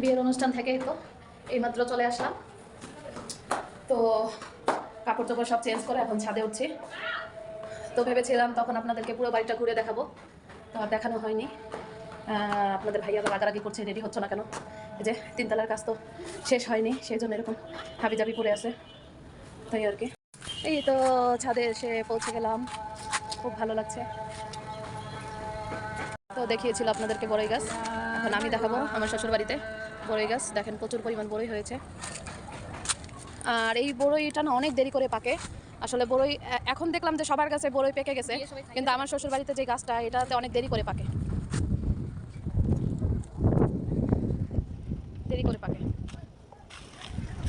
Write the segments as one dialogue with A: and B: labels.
A: বিয়ের অনুষ্ঠান থেকেই তো এইমাত্র চলে আসলাম। তো কাপড় চোপড় সব চেঞ্জ করে এখন ছাদে উঠছি। তো ভেবেছিলাম তখন আপনাদেরকে পুরো বাড়িটা ঘুরে দেখাবো। তো আর দেখানো হয়নি। আপনাদের ভাইয়া তো রাগারাগি করছে রেডি হচ্ছে না কেন? যে তিনতলার কাজ তো শেষ হয়নি সেই জন্য এরকম হাবি জাবি পড়ে আছে। তাই আর কি। এই তো ছাদে এসে পৌঁছে গেলাম। খুব ভালো লাগছে। তো দেখিয়েছিল আপনাদেরকে বড়ই গাছ। এখন আমি দেখাবো আমার শ্বশুর বাড়িতে বড়ই গাছ। দেখেন প্রচুর পরিমাণ বড়ই হয়েছে। আর এই বড়ইটা না অনেক দেরি করে পাকে। আসলে বড়ই এখন দেখলাম যে সবার কাছে বড়ই পেকে গেছে কিন্তু আমার শ্বশুর বাড়িতে যে গাছটা এটাতে অনেক দেরি করে পাকে। দেরি করে পাকে।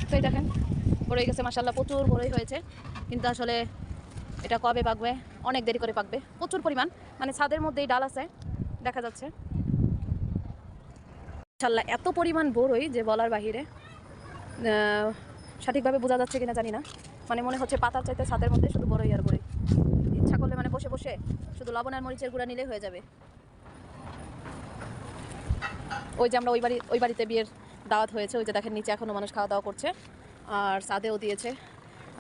A: তো এই দেখেন বড়ই গেছে মাসাল্লাহ প্রচুর বড়ই হয়েছে। কিন্তু আসলে এটা কবে পাকবে? অনেক দেরি করে পাকবে। প্রচুর পরিমাণ। মানে ছাদের মধ্যেই ডাল আছে দেখা যাচ্ছে। মাশাল্লাহ এত পরিমাণ বড়ই যে বলার বাহিরে। সঠিকভাবে বোঝা যাচ্ছে কিনা জানি না। মানে মনে হচ্ছে পাতার চাইতে ছাদের মধ্যে শুধু বড়ই আর বড়ই। ইচ্ছা করলে মানে বসে বসে শুধু লবণ আর মরিচের গুঁড়া নিলেই হয়ে যাবে। ওই যে আমরা ওই বাড়ি, ওই বাড়িতে বিয়ের দাওয়াত হয়েছে, ওই যে দেখেন নিচে এখনও মানুষ খাওয়া দাওয়া করছে। আর সাদেও দিয়েছে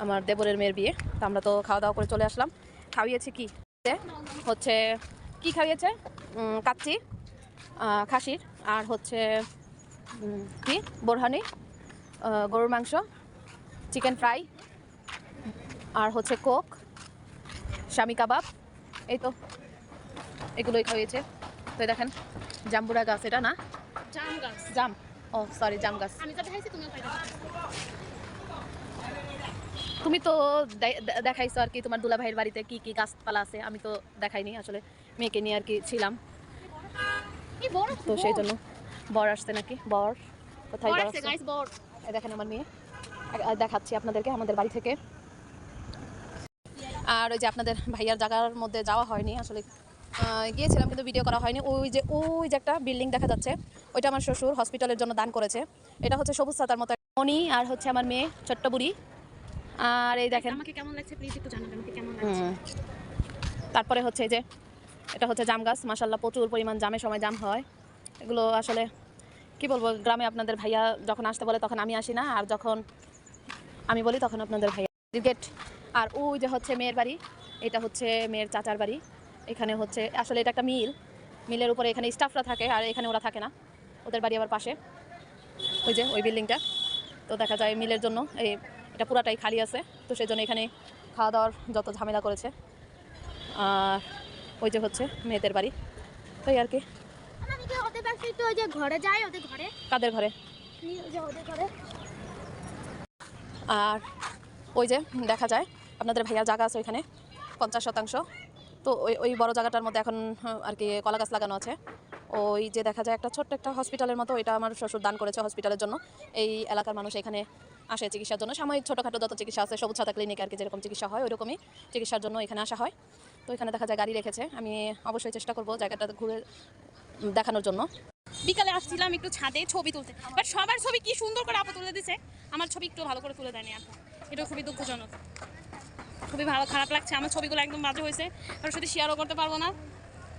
A: আমার দেবরের মেয়ের বিয়ে। তো আমরা তো খাওয়া দাওয়া করে চলে আসলাম। খাওয়িয়েছে কি? হচ্ছে, কি খাইয়েছে? কাচ্চি খাসির। আর হচ্ছে কি? বোরহানি গরুর মাংস চিকেন ফ্রাই আর হচ্ছে কোক স্বামী কাবাব এই তো এগুলোই খাইয়েছে। তো দেখেন জাম্বুরা গাছ এটা না?
B: জাম গাছ।
A: জাম ও সরি জাম গাছ।
B: আমি তুমিও
A: তুমি তো দেখাইছো আর কি তোমার দুলা ভাইয়ের বাড়িতে কি কি গাছপালা আছে আমি তো দেখাইনি আসলে মেয়েকে নিয়ে আর কি ছিলাম। তো সেই জন্য বর আসছে নাকি? বর? কোথায় বর দেখেন আমার মেয়ে। দেখাচ্ছি আপনাদেরকে আমাদের বাড়ি থেকে। আর ওই যে আপনাদের ভাইয়ার জায়গার মধ্যে যাওয়া হয়নি আসলে গিয়েছিলাম কিন্তু ভিডিও করা হয়নি। ওই যে ওই যে একটা বিল্ডিং দেখা যাচ্ছে ওইটা আমার শ্বশুর হসপিটালের জন্য দান করেছে। এটা হচ্ছে সবুজ সাতার মতো মনি আর হচ্ছে আমার মেয়ে ছোট্ট বুড়ি। আর এই দেখেন।
B: আমাকে কেমন লাগছে? প্লিজ একটু জানাবেন আমাকে কেমন লাগছে?
A: তারপরে হচ্ছে এই যে এটা হচ্ছে জাম গাছ মাসাল্লাহ প্রচুর পরিমাণ জামের সময় জাম হয়। এগুলো আসলে কি বলব, গ্রামে আপনাদের ভাইয়া যখন আসতে বলে তখন আমি আসি না, আর যখন আমি বলি তখন আপনাদের ভাইয়া গেট আর ওই যে হচ্ছে মেয়ের বাড়ি, এটা হচ্ছে মেয়ের চাচার বাড়ি। এখানে হচ্ছে, আসলে এটা একটা মিল। মিলের উপরে এখানে স্টাফরা থাকে, আর এখানে ওরা থাকে না। ওদের বাড়ি আবার পাশে। ওই যে, ওই বিল্ডিংটা। তো দেখা যায় মিলের জন্য এই, এটা পুরাটাই খালি আছে। তো সেই জন্য এখানে খাওয়া দাওয়ার যত ঝামেলা করেছে। আর ওই যে হচ্ছে মেয়েদের বাড়ি। তাই আর কি।
B: ঘরে ওদের ঘরে?
A: কাদের ঘরে? আর ওই যে দেখা যায় আপনাদের ভাইয়ার জায়গা আছে ওইখানে পঞ্চাশ শতাংশ। তো ওই ওই বড় জায়গাটার মধ্যে এখন আর কি কলা গাছ লাগানো আছে। ওই যে দেখা যায় একটা ছোট্ট একটা হসপিটালের মতো এটা আমার শ্বশুর দান করেছে হসপিটালের জন্য। এই এলাকার মানুষ এখানে আসে চিকিৎসার জন্য। সাময়িক ছোটোখাটো যত চিকিৎসা আছে সবুজ ছাতা ক্লিনিক আর কি যেরকম চিকিৎসা হয় ওইরকমই চিকিৎসার জন্য এখানে আসা হয়। তো এখানে দেখা যায় গাড়ি রেখেছে। আমি অবশ্যই চেষ্টা করব জায়গাটা ঘুরে দেখানোর জন্য।
B: বিকালে আসছিলাম একটু ছাদে ছবি তুলতে। বাট সবার ছবি কি সুন্দর করে আপু তুলে দিছে। আমার ছবি একটু ভালো করে তুলে দেয়নি আপু। এটা খুবই দুঃখজনক। খুবই ভালো, খারাপ লাগছে। আমার ছবিগুলো একদম বাজে হয়েছে। কারোর সাথে শেয়ারও করতে পারব না।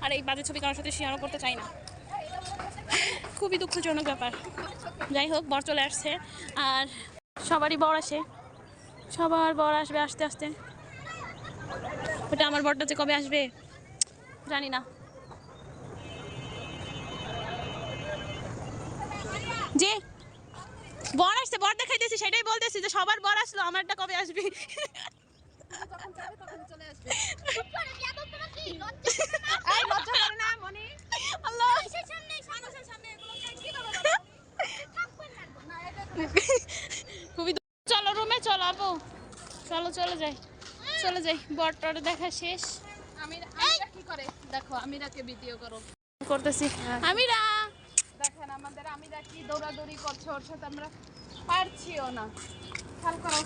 B: আর এই বাজে ছবি কারোর সাথে শেয়ারও করতে চাই না। খুবই দুঃখজনক ব্যাপার। যাই হোক, বর চলে আসছে। আর সবারই বর আসে। সবার বর আসবে আস্তে আস্তে। ওটা আমার বরটা যে কবে আসবে? জানি না। যে, বর আসছে, বর দেখাইতেছি, সেটাই বলতেছি যে সবার বর আসলো আমারটা কবে আসবে? আল্লাহ। খুবই দু- চলো রুমে চলো আপু চলো চলো যাই চলে যাই বর টর দেখা শেষ।
A: আমিরা কি করে? দেখো আমিরাকে ভিডিও করো।
B: করতেছি। আমিরা!
A: দেখেন আমাদের আমিরা কি দৌড়াদৌড়ি করছে ওর সাথে আমরা পারছিও না। খেয়াল করো।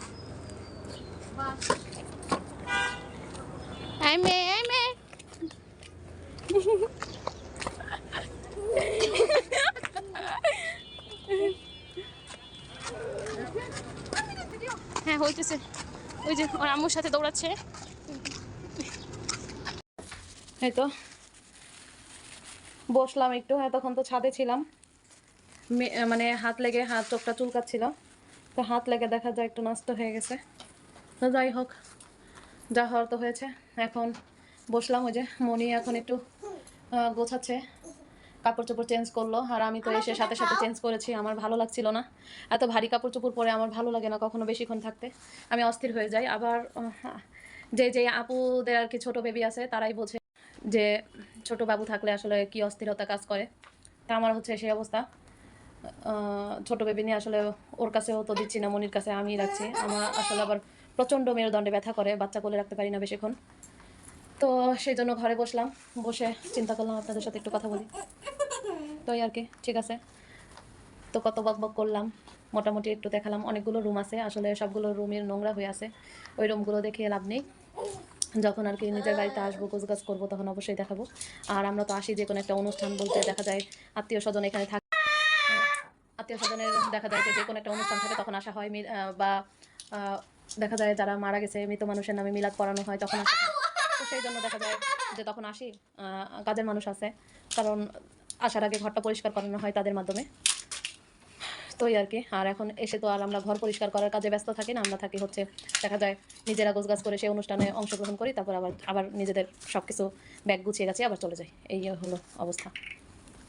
B: হ্যাঁ হইতেছে। ওই যে ওর আম্মুর সাথে দৌড়াচ্ছে।
A: এই তো। বসলাম একটু হ্যাঁ তখন তো ছাদে ছিলাম। মানে হাত লেগে হাত চোখটা চুলকাচ্ছিল তো হাত লেগে দেখা যায় একটু নষ্ট হয়ে গেছে। তো যাই হোক, যা হওয়ার তো হয়েছে। এখন বসলাম, ওই যে মনি এখন একটু গোছাচ্ছে। কাপড় চোপড় চেঞ্জ করল। আর আমি তো এসে সাথে সাথে চেঞ্জ করেছি আমার ভালো লাগছিল না। এত ভারী কাপড় চোপড় পরে আমার ভালো লাগে না কখনো বেশিক্ষণ থাকতে। আমি অস্থির হয়ে যাই। আবার যে যে আপুদের আর কি ছোটো বেবি আছে তারাই বোঝে যে ছোট বাবু থাকলে আসলে কি অস্থিরতা কাজ করে? তা আমার হচ্ছে সেই অবস্থা। ছোট বেবি নিয়ে আসলে ওর কাছেও তো দিচ্ছি না মনির কাছে আমি রাখছি। আমার আসলে আবার প্রচণ্ড মেরুদণ্ডে ব্যথা করে বাচ্চা কোলে রাখতে পারি না বেশিক্ষণ। তো সেই জন্য ঘরে বসলাম, বসে চিন্তা করলাম আপনাদের সাথে একটু কথা বলি। তো আর কি, ঠিক আছে। তো কত বক বক করলাম, মোটামুটি একটু দেখালাম, অনেকগুলো রুম আছে। আসলে সবগুলো রুমের নোংরা হয়ে আছে। ওই রুমগুলো দেখিয়ে লাভ নেই। যখন আর কি নিজের বাড়িতে আসব, গোছগাছ করব, তখন অবশ্যই দেখাবো। আর আমরা তো আসি যে কোনো একটা অনুষ্ঠান বলতে দেখা যায়, আত্মীয় স্বজন এখানে থাকে আত্মীয় স্বজনের দেখা যায় যে কোনো একটা অনুষ্ঠান থাকে, তখন আসা হয়। বা দেখা যায় যারা মারা গেছে, মৃত মানুষের নামে মিলাদ পড়ানো হয়, তখন আসা সেই জন্য দেখা যায় যে তখন আসি কাজের মানুষ আছে। কারণ আসার আগে ঘরটা পরিষ্কার করানো হয় তাদের মাধ্যমে। তো এই আর কি। আর এখন এসে তো আর আমরা ঘর পরিষ্কার করার কাজে ব্যস্ত থাকি না আমরা থাকি হচ্ছে দেখা যায় নিজেরা গোছগাছ করে সেই অনুষ্ঠানে অংশগ্রহণ করি তারপর আবার আবার নিজেদের সব কিছু ব্যাগ গুছিয়ে গেছে আবার চলে যাই। এই হলো অবস্থা।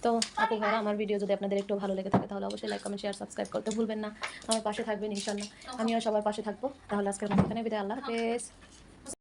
A: তো আপু ভাইরা আমার ভিডিও যদি আপনাদের একটু ভালো লেগে থাকে তাহলে অবশ্যই লাইক কমেন্ট শেয়ার সাবস্ক্রাইব করতে ভুলবেন না। আমার পাশে থাকবেন ইনশাল্লাহ আমিও সবার পাশে থাকব। তাহলে আজকের মতো এখানে বিদায়। আল্লাহ হাফেজ।